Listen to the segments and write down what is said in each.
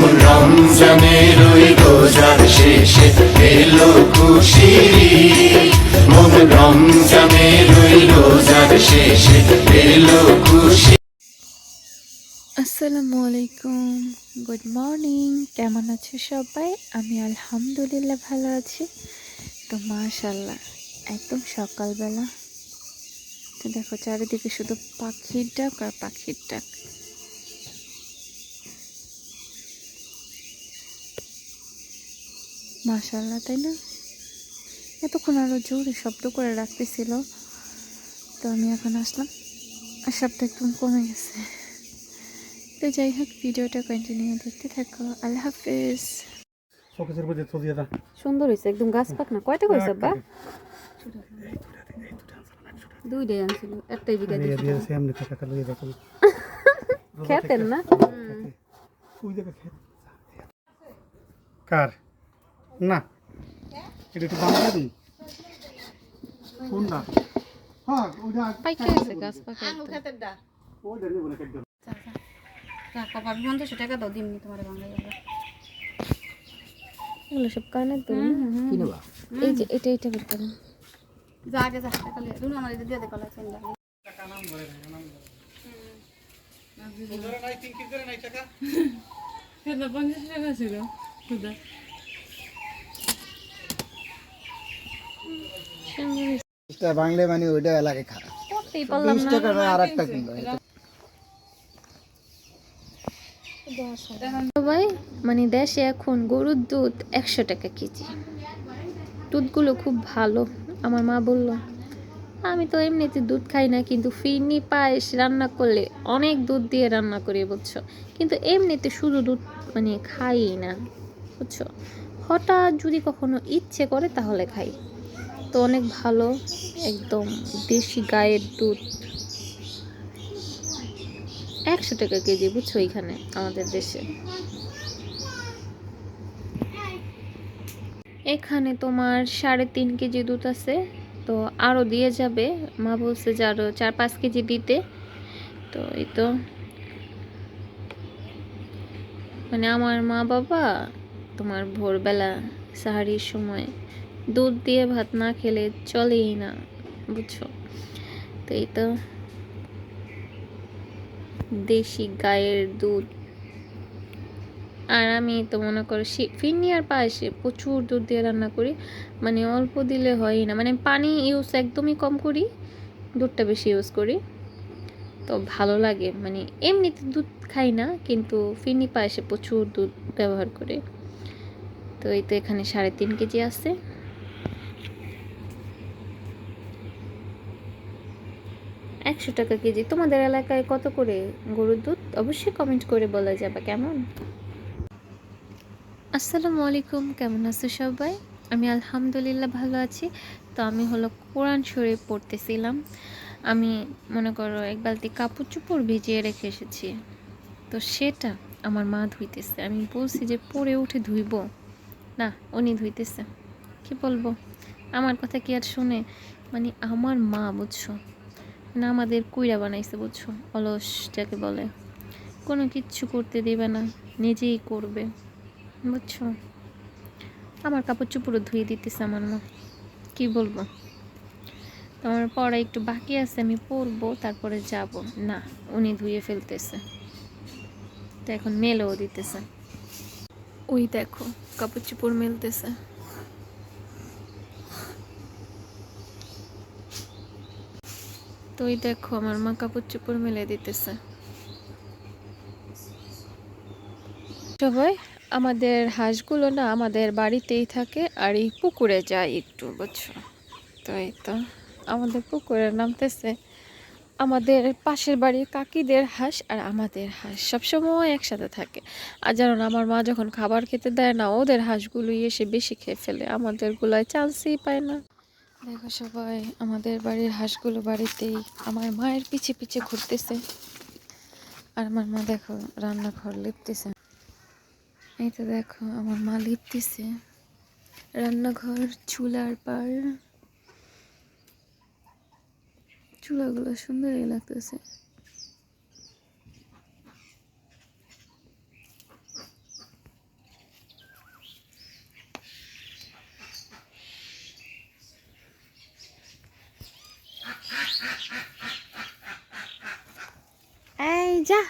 রমজানের ওই রোজার শেষে এলো খুশির। মন রমজানের ওই রোজার শেষে এলো খুশি আসসালামু আলাইকুম। Good morning. কেমন আছো সবাই? আমি আলহামদুলিল্লাহ ভালো আছি। তো মাশাল্লাহ একদম সকালবেলা। তো দেখো, চারিদিকে শুধু পাখির ডাক আর পাখির ডাক। মাশাল্লাহ তাই না? এতক্ষণ আরও জোরে শব্দ করে রাখতেছিল তো আমি এখন আসলাম। আর শব্দ একদম কমে গেছে। তো যাই হোক ভিডিওটা কন্টিনিউ দেখতে থাকো। আল্লাহ হাফেজ। ফোকাসের মধ্যে তো দিয়ে দাও সুন্দর হয়েছে একদম গাছ পাক না। কয়টা কইছে আব্বা? দুইটাই আনছিল একটাই বিঘা দিয়ে দিয়েছে এমনি টাকা কালো দিয়ে দেখো। খেতেন না? ওই জায়গা খেত। কার? না এটা একটু বাংলা দিই কোনটা? হ্যাঁ ওইটা পাইকে গেছে গাছ পাকা একদম। ওইটা নিয়ে বলে কেটে কপাল। পঞ্চাশশো টাকা দাও দিমনি তোমার বাংলা এগুলো সব কানের তো এই যে এটা এটা বের করুন যা আগে যা টাকা লিয়ে দুনো আমার এটা দিয়ে দে কলা চেন লাগে এটা বাংলা মানে ওইটা এলাকায় খারাপ। বিশ না টাকা আর একটা কিনলো সবাই মানে দেশে এখন গরুর দুধ একশো টাকা কেজি। দুধগুলো খুব ভালো আমার মা বলল। আমি তো এমনিতে দুধ খাই না কিন্তু ফিরনি পায়েস রান্না করলে অনেক দুধ দিয়ে রান্না করি বুঝছ? কিন্তু এমনিতে শুধু দুধ মানে খাই না বুঝছ? হঠাৎ যদি কখনো ইচ্ছে করে তাহলে খাই। তো অনেক ভালো, একদম দেশি গায়ের দুধ। একশো টাকা কেজি বুঝছ এখানে আমাদের দেশে। এখানে তোমার সাড়ে তিন কেজি দুধ আছে, তো আরও দিয়ে যাবে। মা বলছে যে আরও চার পাঁচ কেজি দিতে। তো এই তো। মানে আমার মা বাবা তোমার ভোরবেলা সাহারির সময় দুধ দিয়ে ভাত না খেলে চলেই না, বুঝছ? তো এই তো দেশি গায়ের দুধ। আর আমি তো মনে করো ফিরনি আর পায়েসে প্রচুর দুধ দিয়ে রান্না করি মানে অল্প দিলে হয় না। মানে পানি ইউজ একদমই কম করি, দুধটা বেশি ইউজ করি। তো ভালো লাগে মানে এমনিতে দুধ খাই না, কিন্তু ফিরনি পায়েসে প্রচুর দুধ ব্যবহার করি। তো এই তো এখানে সাড়ে তিন কেজি আছে। একশো টাকা কেজি। তোমাদের এলাকায় কত করে গরুর দুধ? অবশ্যই কমেন্ট করে বলা যাবে, কেমন? আসসালামু আলাইকুম, কেমন আছো সবাই? আমি আলহামদুলিল্লাহ ভালো আছি। তো আমি হলো কোরআন শরীফ পড়তেছিলাম। আমি মনে করো এক বালতি কাপড় চোপড় ভিজিয়ে রেখে এসেছি। তো সেটা আমার মা ধুইতেছে। আমি বলছি যে, পরে উঠে ধুইব। না, উনি ধুইতেছে। কি বলব? আমার কথা কি আর শুনে? মানে আমার মা, বুঝছ? না আমাদের কুইরা বানাইছে, বুঝছ? অলস যাকে বলে। কোনো কিচ্ছু করতে দেবে না, নিজেই করবে, বুঝছ? আমার কাপড় চুপড়ও ধুয়ে দিতেছে আমার মা। কি বলব? আমার পড়া একটু বাকি আছে, আমি পরবো তারপরে যাব। না, উনি ধুয়ে ফেলতেছে। তো এখন মেলেও দিতেছে। ওই দেখো, কাপড় চুপড় মেলতেছে। তো ওই দেখো, আমার মা কাপড় চোপড় মেলে দিতেছে। সবাই, আমাদের হাঁসগুলো না আমাদের বাড়িতেই থাকে আর এই পুকুরে যায় একটু, বুঝছ? তো এই তো, আমাদের পুকুরে নামতেছে আমাদের পাশের বাড়ির কাকিদের হাঁস আর আমাদের হাঁস সবসময় একসাথে থাকে। আর জানো না, আমার মা যখন খাবার খেতে দেয় না, ওদের হাঁসগুলোই এসে বেশি খেয়ে ফেলে। আমাদের গুলায় চান্সই পায় না। দেখো সবাই, আমাদের বাড়ির হাঁসগুলো বাড়িতেই আমার মায়ের পিছে পিছে ঘুরতেছে। আর আমার মা দেখো, রান্নাঘর লিপতেছে। এই তো দেখো, আমার মা লিপতেছে। রান্নাঘর, চুলার পার চুলাগুলো সুন্দরই লাগতেছে। যা।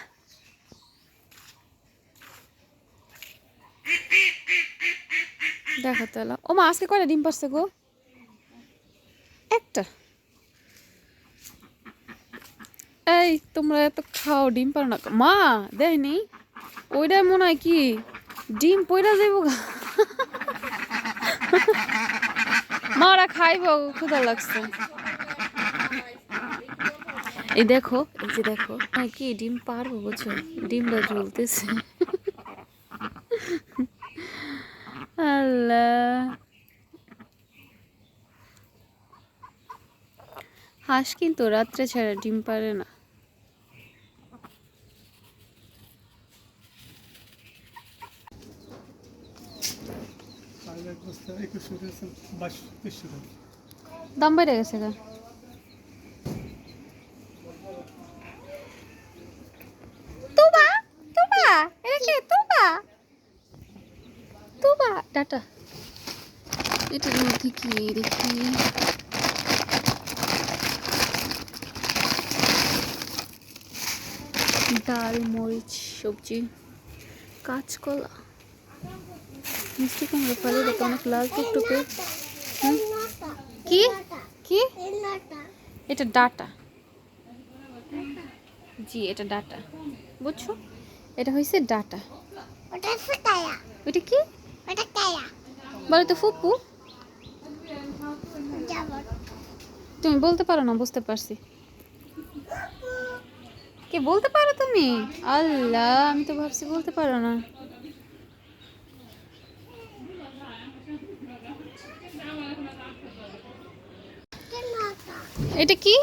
দেখো তাহলে। ও মা আজকে কয়টা ডিম পারছে গো? একটা। এই, তোমরা এত খাও, ডিম পারো না। মা, দেয়নি? ওইটাই মনে হয় কি, ডিম পইরা যাইব মা, ওরা খাইব ক্ষুদা লাগছে। এই দেখো এই যে দেখো। হ্যাঁ কি ডিম পারব বুঝছ? ডিমটা ঝুলতেছে আল্লাহ। হাঁস কিন্তু রাত্রে ছাড়া ডিম পারে না। দাম বেড়ে গেছে গা তুবা তুবা এটা কে তুবা ডাটা এটার মধ্যে কি দেখি? ডাল মরিচ সবজি কাঁচকলা। মিষ্টি কুমড়ো ফলে দেখো অনেক লাল টুকটুকে। কি? কি? এটা ডাটা। জি এটা ডাটা। বুঝছ? এটা হয়েছে ডাটা। ওইটা কি? বলো তো ফুপু? তুমি বলতে পারো না বুঝতে পারছি। কে বলতে পারো তুমি? আল্লাহ আমি তো ভাবছি বলতে পারো না। এটা কি?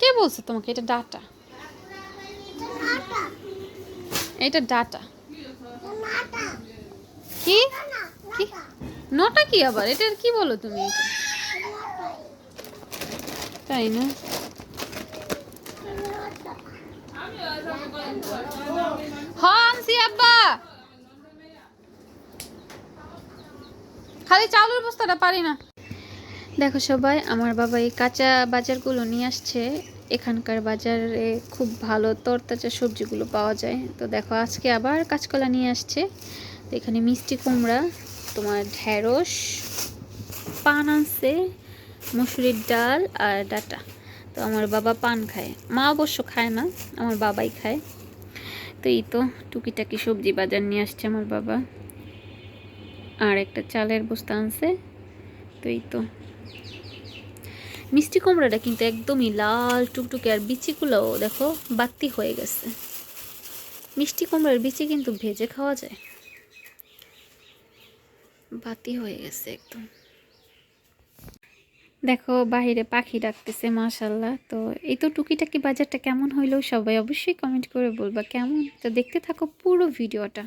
কে বলছে তোমাকে? এটা ডাটা। এটা ডাটা। কি? নটা কি আবার? এটা কি বলো তুমি? তাই না? আব্বা! খালি চালুর বস্তাটা পারি না। দেখো সবাই, আমার বাবা এই কাঁচা বাজারগুলো নিয়ে আসছে। এখানকার বাজারে খুব ভালো তরতাজা সবজিগুলো পাওয়া যায়। তো দেখো, আজকে আবার কাঁচকলা নিয়ে আসছে। তো এখানে মিষ্টি কুমড়া, তোমার ঢেঁড়স, পান আনছে মুসুরির ডাল আর ডাটা। তো আমার বাবা পান খায়। মা অবশ্য খায় না, আমার বাবাই খায়। তো এই তো টুকিটাকি সবজি বাজার নিয়ে আসছে আমার বাবা। আর একটা চালের বস্তা আনছে। তো এই তো। মিষ্টি কুমড়াটা কিন্তু একদমই লাল, টুকটুকে আর বিচিগুলোও দেখো বাতি হয়ে গেছে। মিষ্টি কুমড়ার বিচি কিন্তু ভেজে খাওয়া যায়। বাতি হয়ে গেছে একদম। দেখো বাহিরে পাখি ডাকতেছে মাশাল্লাহ তো এই তো টুকিটাকি বাজারটা কেমন হইল সবাই অবশ্যই কমেন্ট করে বলবা কেমন? তো দেখতে থাকো পুরো ভিডিওটা।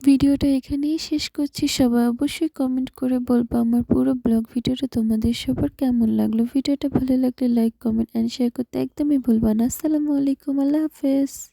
ভিডিওটা এখানেই শেষ করছি। সবাই অবশ্যই কমেন্ট করে বলব আমার পুরো ব্লগ ভিডিওটা তোমাদের সবার কেমন লাগল। ভিডিওটা ভালো লাগলে লাইক কমেন্ট অ্যান্ড শেয়ার করতে একদমই ভুলবা না। আসসালামু আলাইকুম আল্লাহ হাফেজ।